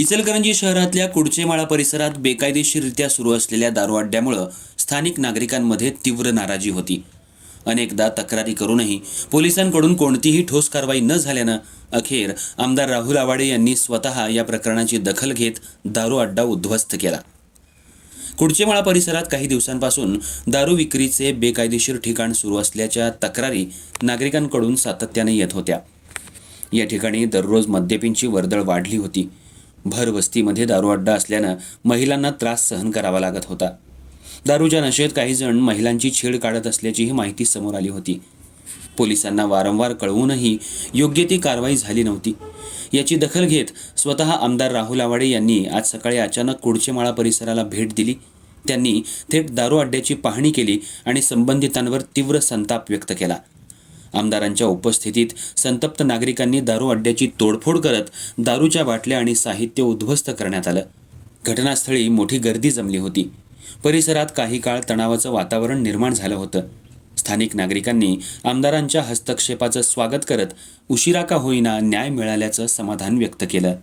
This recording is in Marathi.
इचलकरंजी शहरातल्या कुडचेमाळा परिसरात बेकायदेशीररित्या सुरू असलेल्या दारूअड्ड्यामुळं स्थानिक नागरिकांमध्ये तीव्र नाराजी होती. अनेकदा तक्रारी करूनही पोलिसांकडून कोणतीही ठोस कारवाई न झाल्यानं अखेर आमदार राहुल आवाडे यांनी स्वतः या प्रकरणाची दखल घेत दारू अड्डा उद्ध्वस्त केला. कुडचेमाळा परिसरात काही दिवसांपासून दारू विक्रीचे बेकायदेशीर ठिकाण सुरू असल्याच्या तक्रारी नागरिकांकडून सातत्याने येत होत्या. या ठिकाणी दररोज मद्यपींची वर्दळ वाढली होती. भर वस्तीमध्ये दारू अड्डा असल्यानं महिलांना त्रास सहन करावा लागत होता. दारूच्या नशेत काही जण महिलांची छेड काढत असल्याचीही माहिती समोर आली होती. पोलिसांना वारंवार कळवूनही योग्य ती कारवाई झाली नव्हती. याची दखल घेत स्वतः आमदार राहुल आवाडे यांनी आज सकाळी अचानक कुडचेमाळा परिसराला भेट दिली. त्यांनी थेट दारू अड्ड्याची पाहणी केली आणि संबंधितांवर तीव्र संताप व्यक्त केला. आमदारांच्या उपस्थितीत संतप्त नागरिकांनी दारू अड्ड्याची तोडफोड करत दारूच्या बाटल्या आणि साहित्य उद्ध्वस्त करण्यात आलं. घटनास्थळी मोठी गर्दी जमली होती. परिसरात काही काळ तणावाचं वातावरण निर्माण झालं होतं. स्थानिक नागरिकांनी आमदारांच्या हस्तक्षेपाचं स्वागत करत उशिरा का होईना न्याय मिळाल्याचं समाधान व्यक्त केलं.